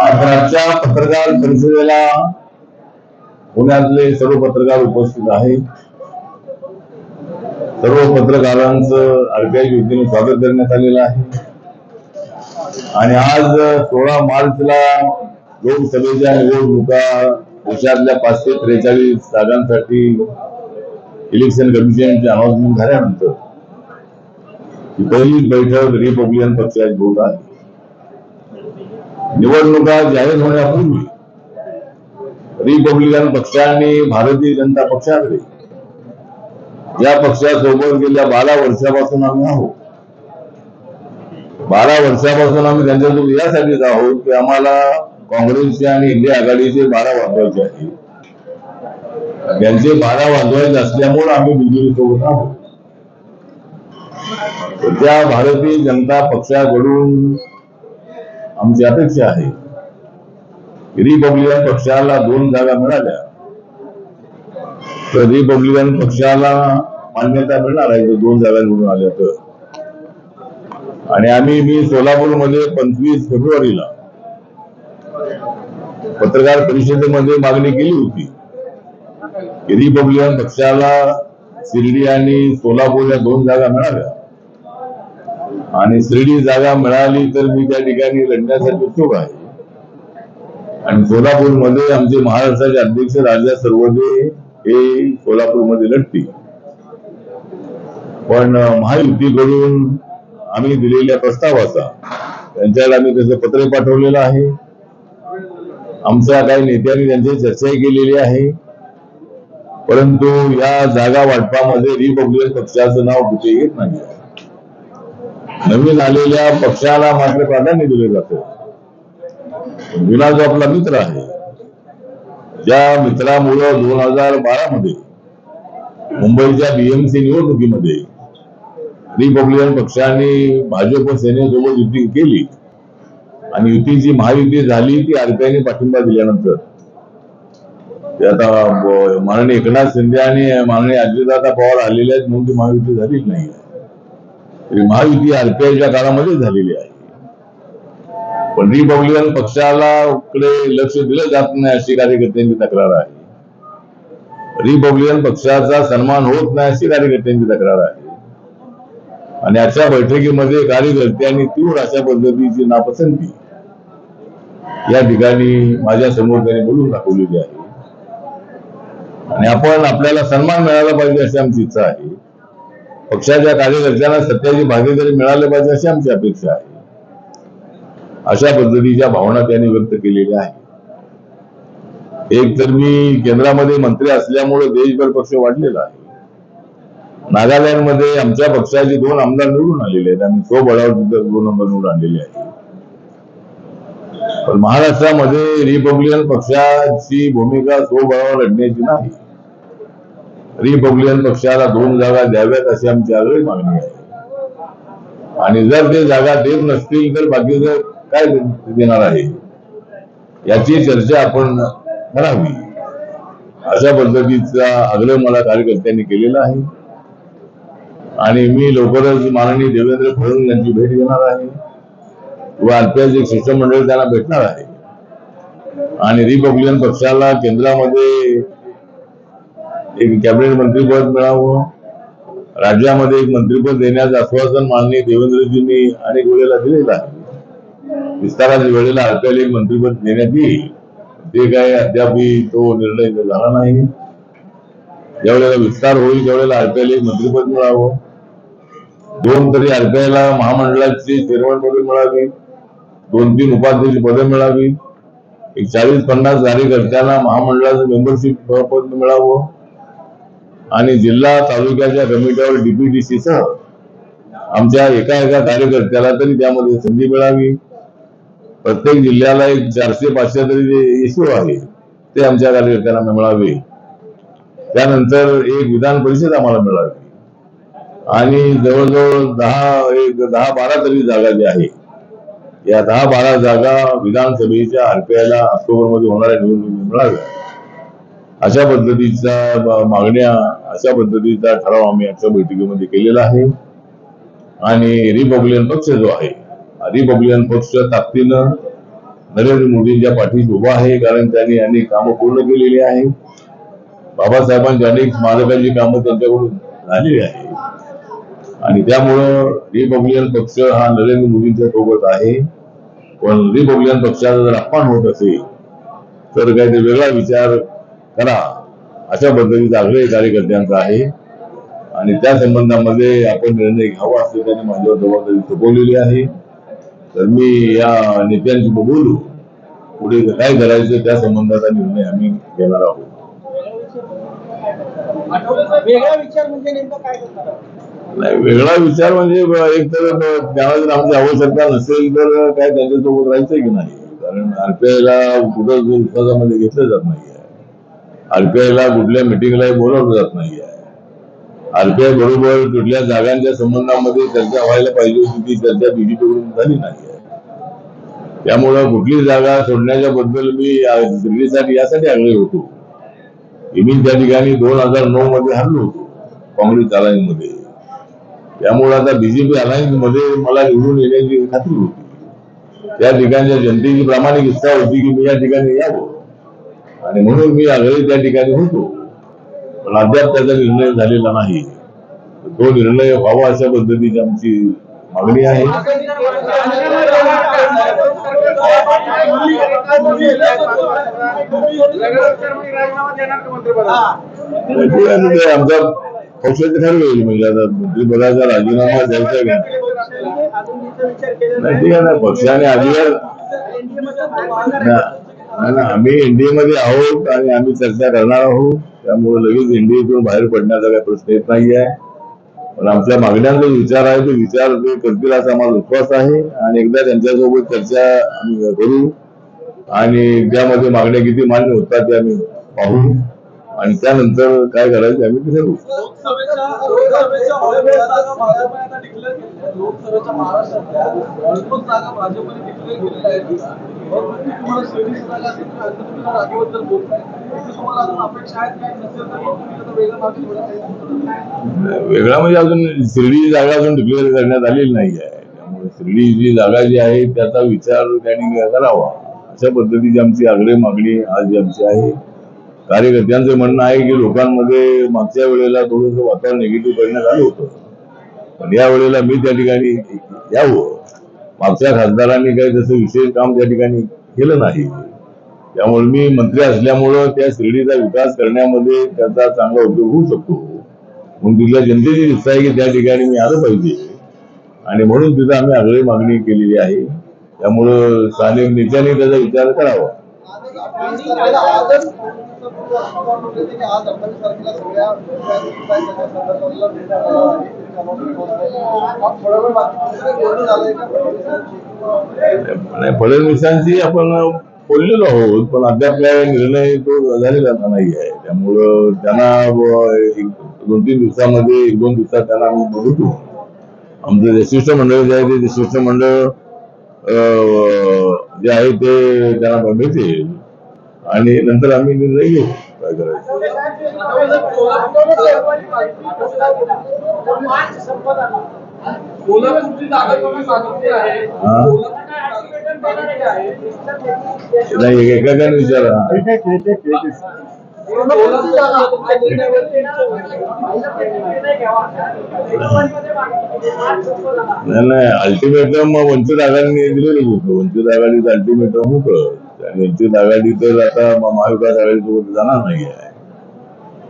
आजच्या पत्रकार परिषदेला पुण्यातले सर्व पत्रकार उपस्थित आहेत. सर्व पत्रकारांचं आरबीआय योजनेने स्वागत करण्यात आलेलं आहे. आणि आज सोळा मार्चला लोकसभेच्या निवडणुका देशातल्या पाचशे त्रेचाळीस जागांसाठी इलेक्शन कमिशनची अनाउन्समेंट झाल्यानंतर पहिली बैठक रिपब्लिकन पक्षाची होत आहे निवडणुका जाहीर होण्यापूर्वी रिपब्लिकन पक्षाने भारतीय जनता पक्षाकडे या पक्षासोबत गेल्या बारा वर्षापासून आम्ही आहोत बारा वर्षापासून आम्ही त्यांच्यासोबत यासाठीच आहोत की आम्हाला काँग्रेसचे आणि इंडिया आघाडीचे बारा वाजवायचे आहेत. त्यांचे बारा वाजवायचे असल्यामुळे आम्ही बीजेपी सोबत आहोत. त्या भारतीय जनता पक्षाकडून आमची अपेक्षा आहे रिपब्लिकन पक्षाला दोन जागा मिळाल्या तर रिपब्लिकन पक्षाला मान्यता मिळणार आहे दोन जागा निवडून आल्या तर. आणि आम्ही मी सोलापूरमध्ये पंचवीस फेब्रुवारीला पत्रकार परिषदेमध्ये मागणी केली होती की रिपब्लिकन पक्षाला शिर्डी आणि सोलापूर या दोन जागा मिळाल्या. आणि श्रीडी जागा मिळाली तर मी त्या ठिकाणी लढण्यासाठी उत्सुक आहे. आणि कोल्हापूरमध्ये आमचे महाराष्ट्राचे अध्यक्ष राजा सर्वदे हे कोल्हापूरमध्ये लढतील पण महायुतीकडून आम्ही दिलेल्या प्रस्तावाचा त्यांच्याला आम्ही त्याचं पत्र पाठवलेलं आहे. आमच्या काही नेत्यांनी त्यांची चर्चाही केलेली आहे. परंतु या जागा वाटपामध्ये रिपब्लिकन पक्षाचं नाव कुठे येत नाही. नवीन आलेल्या पक्षाला मात्र प्राधान्य दिले जाते. जुना जो आपला मित्र आहे ज्या मित्रामुळं दोन हजार बारा मध्ये मुंबईच्या बीएमसी निवडणुकीमध्ये रिपब्लिकन पक्षाने भाजप सेनेसोबत युती केली आणि युतीची महायुती झाली ती आरपीआयने पाठिंबा दिल्यानंतर. ते आता माननीय एकनाथ शिंदे आणि माननीय अजितदादा पवार आलेले आहेत म्हणून ती महायुती झालीच नाही महायुती आरपीआयच्या काळामध्ये झालेली आहे. पण रिपब्लिकन पक्षाला कडे लक्ष दिलं जात नाही अशी कार्यकर्त्यांची तक्रार आहे. रिपब्लिकन पक्षाचा सन्मान होत नाही अशी कार्यकर्त्यांची तक्रार आहे. आणि अशा बैठकीमध्ये कार्यकर्त्यांनी तीव्र अशा पद्धतीची नापसंती या ठिकाणी माझ्यासमोर त्यांनी बोलून दाखवलेली आहे. आणि आपण आपल्याला सन्मान मिळाला पाहिजे अशी आमची इच्छा आहे. पक्षाच्या कार्यकर्त्यांना सत्याची भागीदारी मिळाली पाहिजे अशी आमची अपेक्षा आहे. अशा पद्धतीच्या भावना त्यांनी व्यक्त केलेल्या आहेत. एक तर मी केंद्रामध्ये मंत्री असल्यामुळे देशभर पक्ष वाढलेला आहे. नागालँडमध्ये आमच्या पक्षाचे दोन आमदार निवडून आलेले आहेत. आम्ही बळावर तिथं दोन आमदार निवडून आणलेले आहेत. पण महाराष्ट्रामध्ये रिपब्लिकन पक्षाची भूमिका तो बळावर लढण्याची नाही. रिपब्लिकन पक्षाला दोन जागा द्याव्यात अशी आमची आगळी मागणी आहे. आणि जर ते जागा देत नसतील तर बाकीचं काय देणार आहे? याची चर्चा आपण करावी. अशा पद्धतीचा आग्रह मला कार्यकर्त्यांनी केलेला आहे. आणि मी लवकरच माननीय देवेंद्र फडणवीस यांची भेट घेणार आहे. व आरपीआयचे एक शिष्टमंडळ त्यांना भेटणार आहे. आणि रिपब्लिकन पक्षाला केंद्रामध्ये एक कॅबिनेट मंत्रीपद मिळावं. राज्यामध्ये एक मंत्रीपद देण्याचं आश्वासन माननीय देवेंद्रजींनी अनेक वेळेला दिलेलं आहे. विस्ताराच्या वेळेला आरपीआयला एक मंत्रीपद देण्यात येईल. ते काय अद्यापही तो निर्णय झाला नाही. ज्यावेळेला विस्तार होईल त्यावेळेला आरपीआयला एक मंत्रीपद मिळावं. दोन तरी आरपीआयला महामंडळाची चेअरमन पदे मिळावी. दोन तीन उपाध्यक्ष पदे मिळावी. एक चाळीस पन्नास कार्यकर्त्यांना महामंडळाचं मेंबरशिप पद मिळावं. आणि जिल्हा तालुक्याच्या कमिटीवर डीपीडीसी सह आमच्या एका एका कार्यकर्त्याला तरी त्यामध्ये संधी मिळावी. प्रत्येक जिल्ह्याला एक चारशे पाचशे तरी जे इश्यू आहे ते आमच्या कार्यकर्त्यांना मिळावे. त्यानंतर एक विधान परिषद आम्हाला मिळावी. आणि जवळजवळ दहा एक दहा बारा तरी जागा ज्या आहे या दहा बारा जागा विधानसभेच्या आरपीआयला ऑक्टोबरमध्ये होणाऱ्या निवडणुकीत मिळाव्या अशा पद्धतीच्या मागण्या अशा पद्धतीचा ठराव आम्ही आजच्या बैठकीमध्ये केलेला आहे. आणि रिपब्लिकन पक्ष जो आहे रिपब्लिकन पक्ष ताकदीनं नरेंद्र मोदींच्या पाठीशी उभा आहे कारण त्यांनी अनेक कामं पूर्ण केलेली आहे. बाबासाहेबांची अनेक स्मारकांची कामं त्यांच्याकडून झालेली आहे आणि त्यामुळं रिपब्लिकन पक्ष हा नरेंद्र मोदींच्या सोबत आहे. पण रिपब्लिकन पक्षाचा जर अपमान होत असेल तर काहीतरी वेगळा विचार करा अशा पद्धतीचा आग्रह कार्यकर्त्यांचा आहे. आणि त्या संबंधामध्ये आपण निर्णय घ्यावा असं त्यांनी माझ्यावर जबाबदारी सोपवलेली आहे. तर मी या नेत्यांशी बोलू. पुढे काय करायचं त्या संबंधाचा निर्णय आम्ही घेणार आहोत. वेगळा विचार म्हणजे नाही वेगळा विचार म्हणजे एक तर त्याला जर आमची आवश्यकता नसेल तर काय त्यांच्यासोबत राहायचं की नाही? कारण आरपीआयला कुठं विश्वासामध्ये घेतलं जात नाहीये. आरपीआयला कुठल्या मिटिंगला बोलवलं जात नाही आरपीआय बरोबर कुठल्या जागांच्या संबंधामध्ये चर्चा व्हायला पाहिजे होती ती चर्चा बीजेपीकडून झाली नाही त्यामुळं कुठली जागा सोडण्याच्या बद्दल मी दिल्लीसाठी यासाठी आग्रही होतो. की मी त्या ठिकाणी दोन हजार नऊ मध्ये हरलो होतो काँग्रेस अलायन्समध्ये त्यामुळे आता बीजेपी अलायन्समध्ये मला निवडून येण्याची खात्री होती. त्या ठिकाणच्या जनतेची प्रामाणिक इच्छा होती की मी या ठिकाणी यावं. आणि म्हणून मी आग्रही त्या ठिकाणी होतो. पण अद्याप त्याचा निर्णय झालेला नाही. तो निर्णय व्हावा अशा पद्धतीची आमची मागणी आहे. आमचा पक्षाचं ठरवेल म्हणजे आता मंत्रिपदाचा राजीनामा द्यायचा का? नाही ठीक आहे ना पक्षाने अजिबात ना- नाही ना, आम्ही एनडीए मध्ये आहोत आणि आम्ही चर्चा करणार आहोत. त्यामुळे लगेच एनडीएतून बाहेर पडण्याचा काही प्रश्न येत नाही आहे पण आमच्या मागण्यांचा विचार आहे तो विचार ते करतील असा माझा विश्वास आहे. आणि एकदा त्यांच्यासोबत चर्चा आम्ही करू. आणि त्यामध्ये मागण्या किती मान्य होतात ते आम्ही पाहू. आणि त्यानंतर काय करायचं आम्ही ठरवू. लोकसभेच्या महाराष्ट्रातल्या जागा भाजपने डिक्लेअर केलेल्या आहेत. नक्की तुम्हाला जागा असेल तर जागेबद्दल बोलताय. तिथे तुम्हाला अजून अपेक्षा आहेत काय नसेल तर तुम्ही वेगळा म्हणजे अजून शिर्डी जागा अजून डिक्लेअर करण्यात आलेली नाही आहे. त्यामुळे शिर्डी जी जागा जी आहे त्याचा विचार त्यांनी करावा. अशा पद्धतीची आमची आग्रह मागणी आज जी आमची आहे. कार्यकर्त्यांचं म्हणणं आहे की लोकांमध्ये मागच्या वेळेला थोडंसं वातावरण निगेटिव्ह करण्यात आलं होतं. पण या वेळेला मी त्या ठिकाणी यावं. मागच्या खासदारांनी काही तसं विशेष काम त्या ठिकाणी केलं नाही. त्यामुळे मी मंत्री असल्यामुळं त्या शिर्डीचा विकास करण्यामध्ये त्याचा चांगला उपयोग होऊ शकतो. म्हणून तिथल्या जनतेची इच्छा आहे की त्या ठिकाणी मी आलं पाहिजे. आणि म्हणून तिथं आम्ही आगळी मागणी केलेली आहे. त्यामुळं स्थानिक नेत्यांनी त्याचा विचार करावा. आज अठ्ठावीस तारखेला सगळ्या नाही फडणवीसांशी आपण बोललेलो आहोत पण अद्याप काय निर्णय तो झालेला नाही आहे. त्यामुळं त्यांना दोन तीन दिवसामध्ये एक दोन दिवसात त्यांना आम्ही बघतो आमचं जे शिष्टमंडळ जे आहे ते शिष्टमंडळ जे आहे ते त्यांना मिळतील नंतर आम्ही निर्णय घेऊ काय करायचं. नाही एखाद्याने विचारा नाही अल्टिमेटम वंचित आघाडीने दिलेलं होतं वंचित आघाडीचं अल्टिमेटम होतं आणि वंचित आघाडी तर आता म- आघाडी सोबत जाणार नाही आहे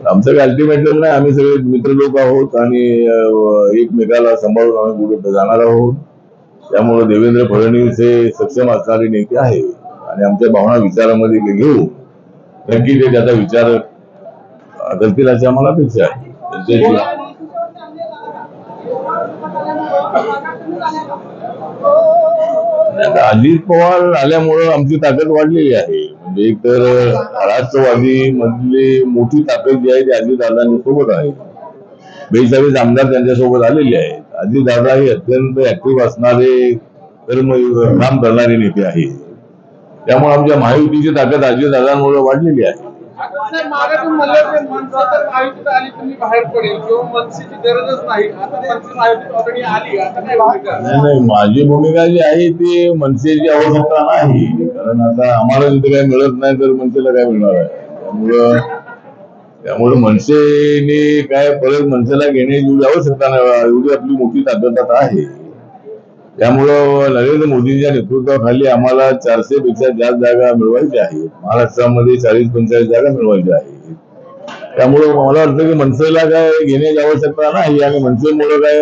आमचं काही अल्टिमेटम नाही आम्ही सगळे मित्र लोक आहोत आणि एकमेकाला सांभाळून आम्ही कुठे जाणार आहोत. त्यामुळे देवेंद्र फडणवीस हे सक्षम असणारे नेते आहे आणि आमच्या भावना विचारामध्ये घेऊ. नक्की ते त्याचा विचार करतील अशी आम्हाला अपेक्षा आहे त्यांच्याशी आता अजित पवार आल्यामुळं आमची ताकद वाढलेली आहे. म्हणजे एक तर राष्ट्रवादी मधली मोठी ताकद जी आहे ती अजित सोबत आहे. बेचाळीस आमदार त्यांच्यासोबत आलेले आहेत. अजितदादा हे अत्यंत ऍक्टिव्ह असणारे कर्म काम करणारे नेते आहे त्यामुळे आमच्या महायुतीची ताकद अजितदादांमुळे वाढलेली आहे. नाही नाही. माझी भूमिका जी आहे ती मनसेची आवश्यकता नाही. कारण आता आम्हाला जर काही मिळत नाही तर मनसेला काय मिळणार आहे? त्यामुळं त्यामुळे मनसेने काय परत मनसेला घेण्याची आवश्यकता नाही. एवढी आपली मोठी ताकद आता आहे. त्यामुळं नरेंद्र मोदींच्या नेतृत्वाखाली आम्हाला चारशे पेक्षा जास्त जागा मिळवायच्या आहेत महाराष्ट्रामध्ये चाळीस पंचेचाळीस जागा मिळवायच्या आहेत त्यामुळं मला वाटतं की मनसेला काय घेण्याची आवश्यकता नाही आणि मनसेमुळे काय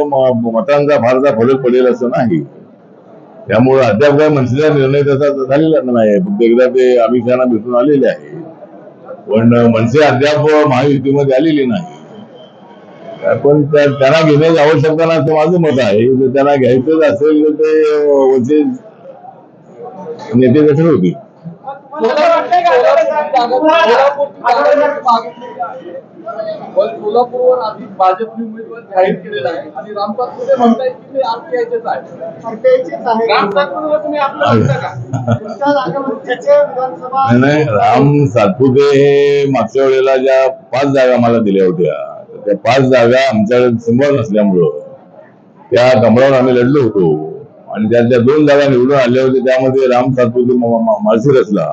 मतांचा फारसा फरक पडेल असं नाही. त्यामुळे अद्याप काय मनसेचा निर्णय तसा झालेला नाही. फक्त एकदा ते अमित शहाना भेटून आलेले आहे. पण मनसे अद्याप महायुतीमध्ये आलेली नाही. पण त्या- त्यांना घेण्याची आवश्यकता नाही असं माझं मत आहे. जर त्यांना घ्यायचंच असेल तर ते वरचे नेते कसं होतील? पण सोलापूरवर आधी भाजपने उमेदवार जाहीर केलेला आहे. आणि राम सातपुते म्हणतायत की ते आरपीआयचेच आहे. राम सातपुतेला तुम्ही आपलं म्हणता का? नाही, नाही राम सातपुते हे मागच्या वेळेला ज्या पाच जागा मला दिल्या होत्या. त्या पाच जागा आमच्याकडे समोर नसल्यामुळं त्या कमळावर आम्ही लढलो होतो. आणि त्यातल्या दोन जागा निवडून आल्या होत्या. त्यामध्ये राम सातपुते म- रचला माळशिरसला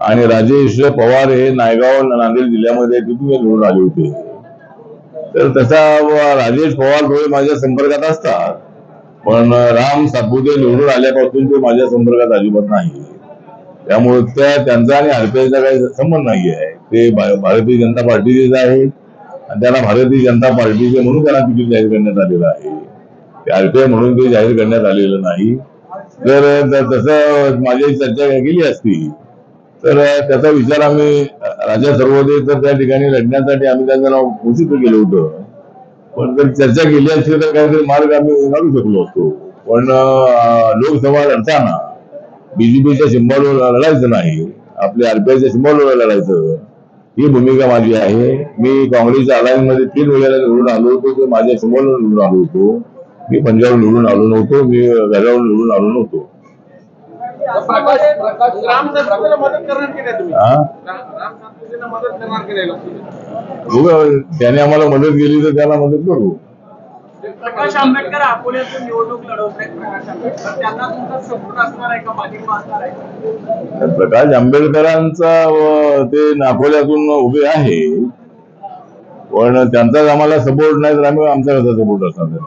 आणि राजेश पवार हे नायगाव नांदेड जिल्ह्यामध्ये तिथून निवडून आले होते. तर तसा राजेश पवार थोडे माझ्या संपर्कात असतात. पण राम सातपुते निवडून आल्यापासून ते माझ्या संपर्कात अजिबात नाही. त्यामुळे त्या त्यांचा आणि आरपीआयचा काही संबंध नाही आहे ते भारतीय जनता पार्टीचेच आहेत. त्याला त्यांना भारतीय जनता पार्टीचे म्हणून त्यांना तिकीट जाहीर करण्यात आलेलं आहे. ते आरपीआय म्हणून ते जाहीर करण्यात आलेलं नाही. तर तसं माझी चर्चा केली असती. तर त्याचा विचार आम्ही राजा सर्वोदय तर त्या ठिकाणी लढण्यासाठी आम्ही त्यांचं नाव घोषित केलं होतं. पण जर चर्चा केली असती तर काहीतरी मार्ग आम्ही काढू शकलो असतो. पण लोकसभा लढताना बीजेपीच्या सिंबलवर लढायचं नाही. आपल्या आरपीआयच्या सिंबलवर लढायचं. ही भूमिका माझी आहे. मी काँग्रेसच्या अलायन्समध्ये तीन वेळेला निवडून आलो होतो. ते माझ्या सिंबलवर निवडून आलो होतो. मी पंजाब निवडून आलो नव्हतो. मी घरावर निवडून आलो नव्हतो. हा त्याने आम्हाला मदत केली तर त्याला मदत करू. प्रकाश आंबेडकर अकोल्यातून निवडणूक लढवत आहेत प्रकाश आंबेडकर. त्यांना तुमचा सपोर्ट असणार आहे का? पाठिंबा असणार आहे? प्रकाश आंबेडकरांचा ते नाकोल्यातून उभे आहे. पण त्यांचाच आम्हाला सपोर्ट नाही तर आम्ही आमचा कसा सपोर्ट असणार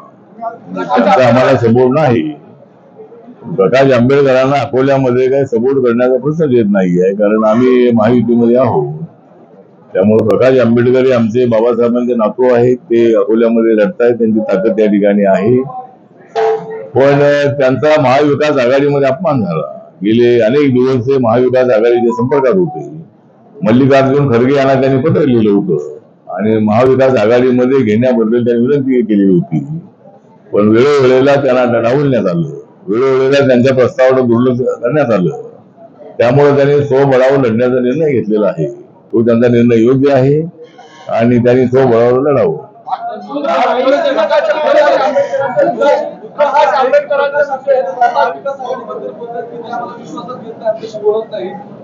त्यांचा आम्हाला सपोर्ट नाही. प्रकाश आंबेडकरांना अकोल्यामध्ये काही सपोर्ट करण्याचा प्रश्न येत नाही आहे कारण आम्ही महायुतीमध्ये आहोत. त्यामुळे प्रकाश आंबेडकर हे आमचे बाबासाहेबांचे नातू आहेत ते अकोल्यामध्ये लढतायत त्यांची ताकद त्या ठिकाणी आहे. पण त्यांचा महाविकास आघाडीमध्ये अपमान झाला. गेले अनेक दिवस ते महाविकास आघाडीच्या संपर्कात होते. मल्लिकार्जुन खरगे यांना त्यांनी पत्र लिहिलं होतं. आणि महाविकास आघाडीमध्ये घेण्याबद्दल त्यांनी विनंती केली होती. पण वेळोवेळेला त्यांना डावलण्यात आलं. वेळोवेळेला त्यांच्या प्रस्तावावर दुर्लक्ष करण्यात आलं. त्यामुळे त्यांनी स्वबळावर लढण्याचा निर्णय घेतलेला आहे. तो त्यांचा निर्णय योग्य आहे आणि त्यांनी स्वबळावर लढावं. प्रकाश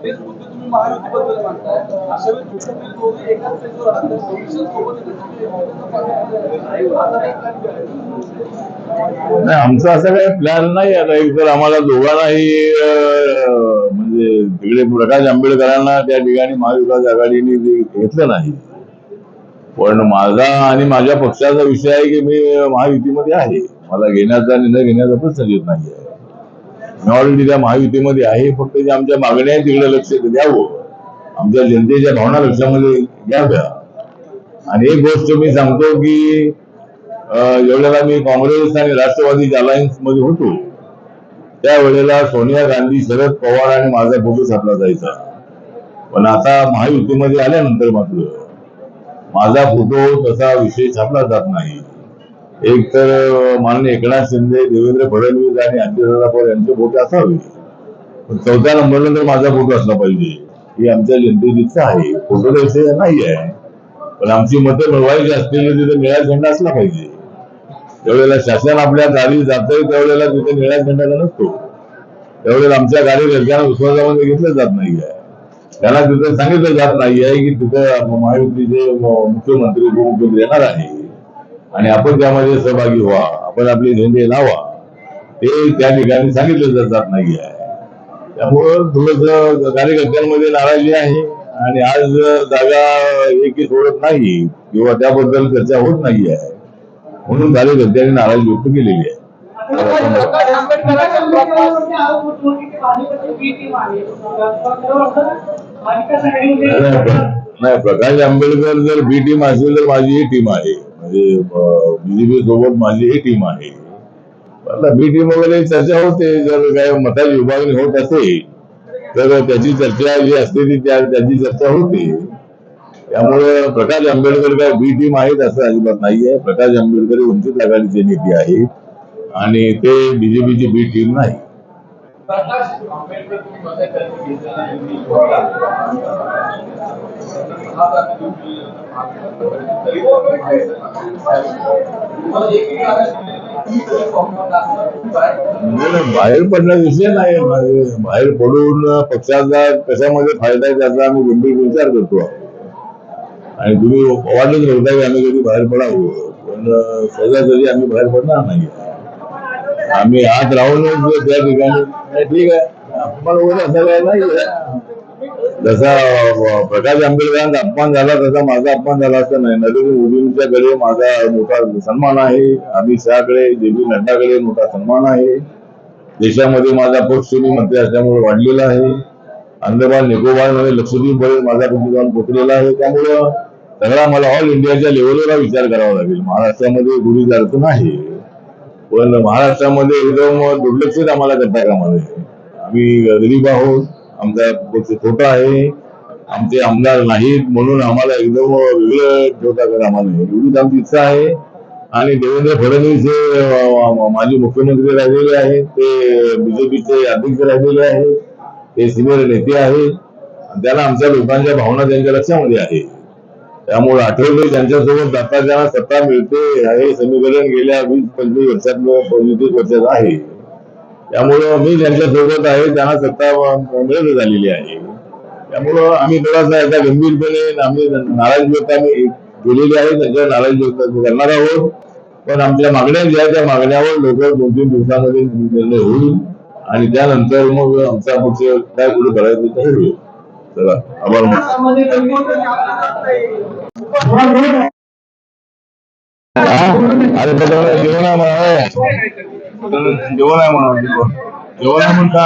ते नाही, आमचा असा काही प्लॅन नाही आता. एक तर आम्हाला दोघांनाही म्हणजे तिकडे प्रकाश आंबेडकरांना त्या ठिकाणी महाविकास आघाडीने घेतलं नाही. पण माझा आणि माझ्या पक्षाचा विषय आहे की मी महायुतीमध्ये आहे. मला घेण्याचा निर्णय घेण्याचा प्रश्न येत नाही आहे मी ऑलरेडी त्या महायुतीमध्ये आहे फक्त जे आमच्या मागण्या आहेत तिकडे लक्ष द्यावं आमच्या जनतेच्या भावना लक्षामध्ये घ्याव्या आणि एक गोष्ट मी सांगतो की अं, ज्यावेळेला मी काँग्रेस आणि राष्ट्रवादीच्या अलायन्समध्ये होतो त्यावेळेला सोनिया गांधी शरद पवार आणि माझा फोटो छापला जायचा. पण आता महायुतीमध्ये आल्यानंतर मात्र माझा फोटो तसा विषय छापला जात नाही. एक तर माननीय एकनाथ शिंदे देवेंद्र फडणवीस आणि अजितदादा पवार यांचे फोटो असावे. पण चौथ्या नंबरला तर माझा फोटो असला पाहिजे. ही आमच्या जनतेची इच्छा आहे फोटो विषय नाही आहे. पण आमची मतं मिळवायची असलेली तिथे निळा झेंडा असला पाहिजे. त्यावेळेला शासन आपल्या गाडी जातंय त्यावेळेला तिथे निळ्या झेंडाचा नसतो. त्यावेळेला आमच्या गाडी रस्त्यानं विश्वासामध्ये घेतलं जात नाही आहे त्यांना तिथं सांगितलं जात नाही आहे की तिथं महायुतीचे मुख्यमंत्री उपमुख्यमंत्री येणार आहे. आणि आपण त्यामध्ये सहभागी व्हा. आपण आपली झेंडे लावा. ते त्या ठिकाणी सांगितलं जात नाही आहे. त्यामुळं थोडस कार्यकर्त्यांमध्ये नाराजी आहे. आणि आज जागा एकी सोडत नाही किंवा त्याबद्दल चर्चा होत नाही आहे. म्हणून कार्यकर्त्यांनी नाराजी व्यक्त केलेली आहे. नाही प्रकाश आंबेडकर जर बी टीम असेल तर माझी ही टीम आहे. म्हणजे, बीजेपी सोबत माझी ही टीम आहे. आता बी टीम वगैरे चर्चा होते. जर काय मताची विभागणी होत असेल तर त्याची चर्चा जी असते ती त्या त्याची चर्चा होते. त्यामुळे प्रकाश आंबेडकर काय बी टीम आहेत असं अजिबात नाहीये. प्रकाश आंबेडकर वंचित आघाडीचे नेते आहेत आणि ते बीजेपीची बी टीम नाही. प्रकाश आंबेडकर तुम्ही मी बाहेर पडण्याचा विषय नाही. बाहेर पडून पक्षाचा कशामध्ये फायदा आहे त्याचा आम्ही गंभीर विचार करतो. आणि तुम्ही वाटत नव्हता की आम्ही कधी बाहेर पडावं. पण अं, सहजासहजी आम्ही बाहेर पडणार नाही. आम्ही आज राहूनच त्या ठिकाणी. नाही, ठीक आहे. अपमान वगैरे असं काय नाही जसा प्रकाश आंबेडकरांचा अपमान झाला तसा माझा अपमान झाला असं नाही. नरेंद्र मोदींच्याकडे माझा मोठा सन्मान आहे. अमित शहाकडे जे पी नड्डाकडे मोठा सन्मान आहे. देशामध्ये माझा पक्ष मी मंत्री असल्यामुळे वाढलेला आहे. अंदमान निकोबारमध्ये लक्षद्वीप पर्यंत माझा कुटुंबान जाऊन पोचलेला आहे. त्यामुळं सगळा मला ऑल इंडियाच्या लेवलवर विचार करावा लागेल. महाराष्ट्रामध्ये गुढी अर्थ नाही. पण महाराष्ट्रामध्ये एकदम दुर्लक्षित आम्हाला करता कामा आम्ही गरीब आहोत. आमचा पक्ष छोटा आहे. आमचे आमदार नाहीत म्हणून आम्हाला एकदम वेगळं ठेवता कामा नये एवढीच आमची इच्छा आहे. आणि देवेंद्र फडणवीस हे माजी मुख्यमंत्री राहिलेले आहेत. ते बीजेपीचे अध्यक्ष राहिलेले आहेत. ते सिनियर नेते आहेत. त्याला त्यांना आमच्या लोकांच्या भावना त्यांच्या लक्षामध्ये आहे. त्यामुळे आठवले त्यांच्यासोबत जाता ज्यांना सत्ता मिळते हे समीकरण गेल्या वीस पंचवीस वर्षात पंचवीस वर्षात आहे. त्यामुळं मी ज्यांच्यासोबत आहे त्यांना सत्ता मिळत झालेली आहे. त्यामुळं आम्ही थोडासा एका गंभीरपणे आम्ही नाराज व्यक्त आम्ही केलेली आहे त्यांच्यावर नाराज व्यक्त करणार आहोत. पण आमच्या मागण्या ज्या त्या मागण्यावर लोक दोन तीन दिवसामध्ये निर्णय होईल. आणि त्यानंतर मग आमचा पक्ष काय पुढे करायचं ते ठरवेल चला आभारमध्ये गंभीर अरे त्याच्यावर जेवण आहे म्हणा जेवण आहे म्हणा जेवण आहे म्हणता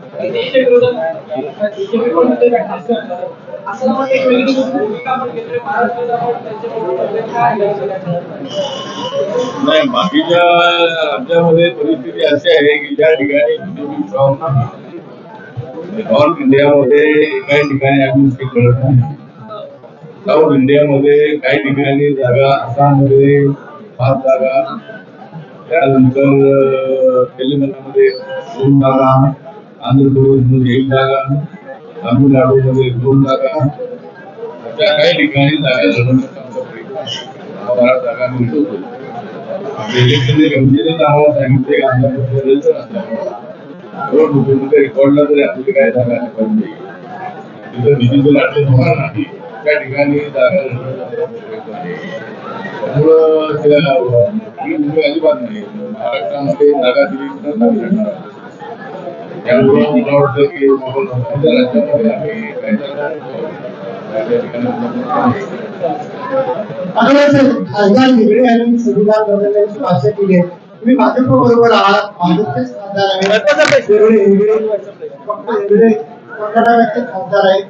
नाही बाकीच्या राज्यामध्ये परिस्थिती अशी आहे की ज्या ठिकाणी नॉर्थ इंडियामध्ये काही ठिकाणी आम्ही मिळत नाही साऊथ इंडियामध्ये काही ठिकाणी जागा आसाममध्ये पाच जागा। त्यानंतर तेलंगणामध्ये दोन जागा आंध्र प्रदेशमध्ये एक जागा तामिळनाडूमध्ये दोन जागा अशा काही ठिकाणी जागा लढवण्याचा बारा जागा आम्ही लढवतो इलेक्शनचे कमिटीने आम्हाला सांगितले की आमचा पक्ष रेल्वे रेकॉर्डला तरी आपली काय जागा आली पाहिजे तिथं डिजिटल अटलेस होणार नाही. त्या ठिकाणी जागा लढवण्याचा प्रयत्न आहे. त्यामुळं त्या अजिबात नाही. महाराष्ट्रामध्ये जागा दिली तर नाही लढणार त्यामुळं मला वाटतं की राज्यामध्ये आम्ही खासदार निगडे यांनी संविधान बदलण्याची भाषा केली आहे तुम्ही भाजप बरोबर आहात भाजपचेच खासदार कर्नाटकाचे खासदार आहेत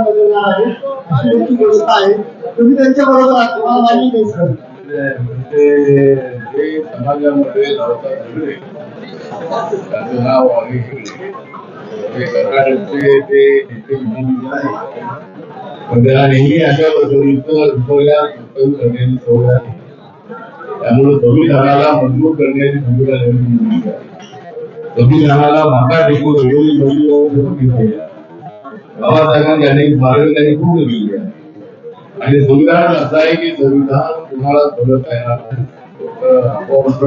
बदलणार आहे अशी त्यांची व्यवस्था आहे तुम्ही त्यांच्या बरोबर आहात तुम्हाला मान्य नाही सर. म्हणजे जे समाजामध्ये लावतात झगडे त्याचं नाव आहे ते पण त्याला नेहमी अशा पद्धतीचं रुपया करण्याची सवय आहे. त्यामुळे संविधानाला मजबूत करण्याची भूमिका संविधानाला माता टेकून घेतली बाबासाहेबांनी अनेक स्मारक त्यांनी पूर्ण केली. आहे आणि संविधान असं आहे की संविधान तुम्हाला बदलता येणार नाही. फक्त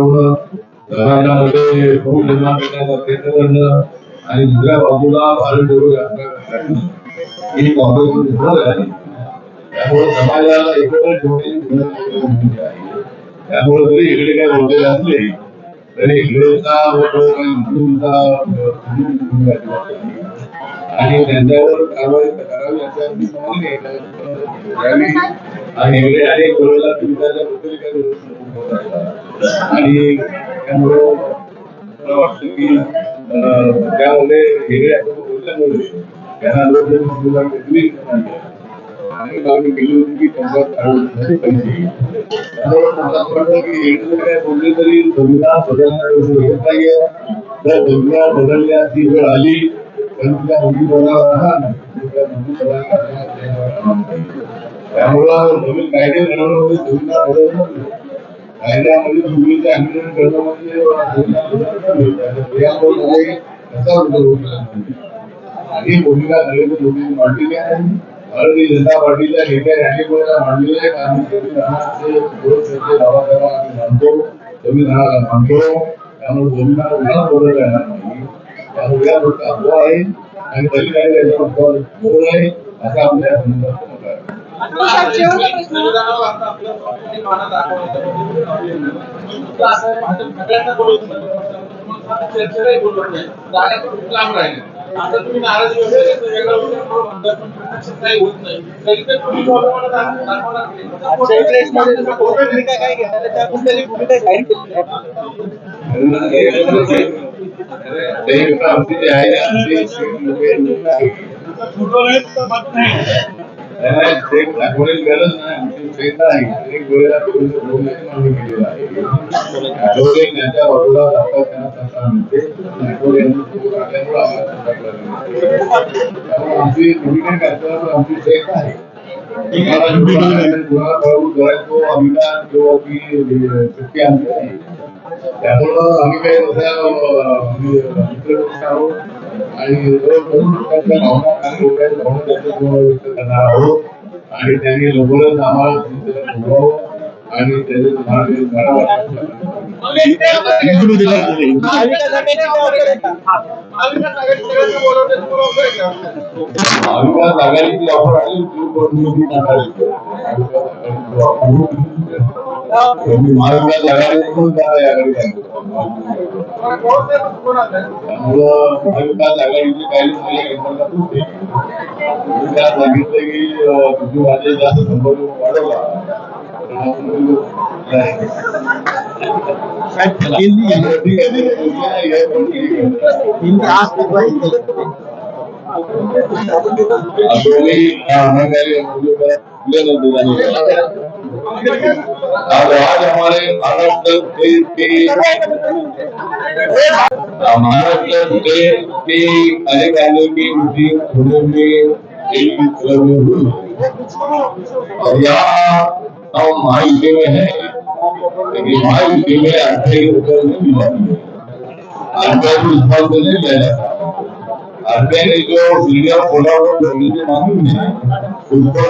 निर्माण करण्याचा प्रयत्न करणं आणि दुसऱ्या बाजूला भारत जोडो ही काँग्रेस आहे त्यामुळे समाजाला एकत्र ठेवण्याची आहे त्यामुळे जरी इकडे काही बोललेले असले तरी इकडेचा मुस्लिमचा आणि त्यांच्यावर कारवाई करावी असं मागणी आहे. आणि एवढे अनेक वेळेला आणि त्यामुळं मला वाटतं की त्यांना आणि मागणी केली होती की पाहिजे. त्यामुळे मला की काय बोलले तरी संविधान संविधान बदलण्याची वेळ आली पण त्या राहणार त्यामुळं नवीन कायदे बनवण्यामध्ये संविधान बदलणार आंदोलन म्हणजे करणं म्हणजे आणि त्याचा होत भूमिका नरेंद्र मांडलेली आहे. भारतीय जनता पार्टीच्या नेत्या रॅलीमुळे मांडलेली आहे. आणि संविधानाचे विरोध आम्ही मानतो संविधानाला मानतो त्यामुळे येणार नाही. त्यामुळे या अफवा आहे. आणि तरी काही त्याच्यावर आहे. आपल्या संदर्भात आता नाही. तुम्ही नाराजी वगैरे काही होत नाही. आमची जे आहे गरज नाही एक वेळेला आहे त्यांच्या बाजूला जातात त्यांना मिळते आम्हाला आमची आहे अभिमान आमची नाही त्यामुळं आम्ही काही आणि भावना आणि लोकांच्या भावना त्यांच्यासमोर व्यक्त करणार आहोत. आणि त्यांनी लवकरच आम्हाला आणि महाविकास आघाडीची ऑफर आली. होती पण मी ती नाकारली. महाविकास आघाडीची offer. त्यांनी आहे? त्यामुळं महाविकास आघाडीचे काही मुले घेताना त्यात सांगितलं की तुम्ही माझे जास्त संपर्क वाढवला हे. दोन्ही महागाई मुलीला खुले नव्हते झाले. आज आज हमारे महाराष्ट्र के के महाराष्ट्र के के अधिकारियों की मीटिंग पुणे में एक क्लब में हुई। और यहाँ हम महायुति में है लेकिन महायुति में अट्ठाईस रुपये नहीं मिला। अट्ठाईस रुपये से नहीं ले जाता आरबीआई ने जो सीढ़ियां खोला वो लोगों से मांगी है। उस पर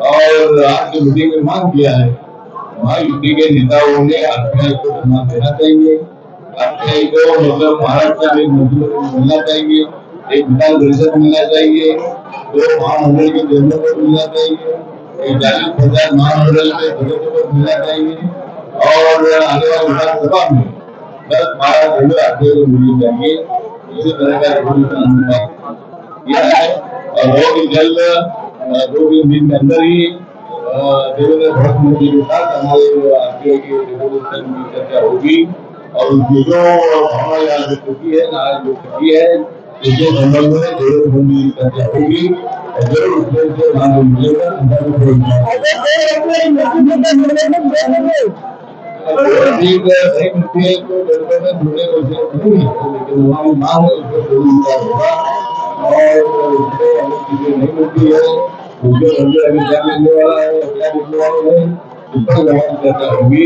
और आज की मीटिंग में मांग किया है महायुति के नेताओं ने आरपीआई को सम्मान देना चाहिए। आरपीआई को मतलब महाराष्ट्र में मंत्री मिलना चाहिए, एक विधान परिषद मिलना चाहिए, दो महामंडल के चेयरमैन को मिलना चाहिए, एक चालीस पचास महामंडल में सदस्य को मिलना चाहिए, और आने वाली विधानसभा में दस बारह जगह आते हुए मिली जाएँगे इसी तरह का किया है, और बहुत ही जल्द दिन के अंदर ही देवेंद्र फडणवीस जी के साथ हमारे आरटीओ की रेवोल्यूशन की चर्चा होगी. और उसकी जो भावना यहाँ व्यक्त की है नाराज व्यक्त की है इसके संबंध में जरूर होगी चर्चा होगी. और जरूर उसमें से लाभ मिलेगा ठीक है नहीं। मिलती है तो जनता में जुड़े नहीं है। लेकिन है उसको जरूर होगा और उसमें हमें चीजें नहीं मिलती है। उसके चर्चा होगी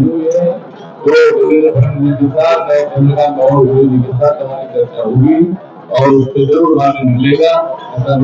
जो है और जो उससे जरूर मिलेगा ऐसा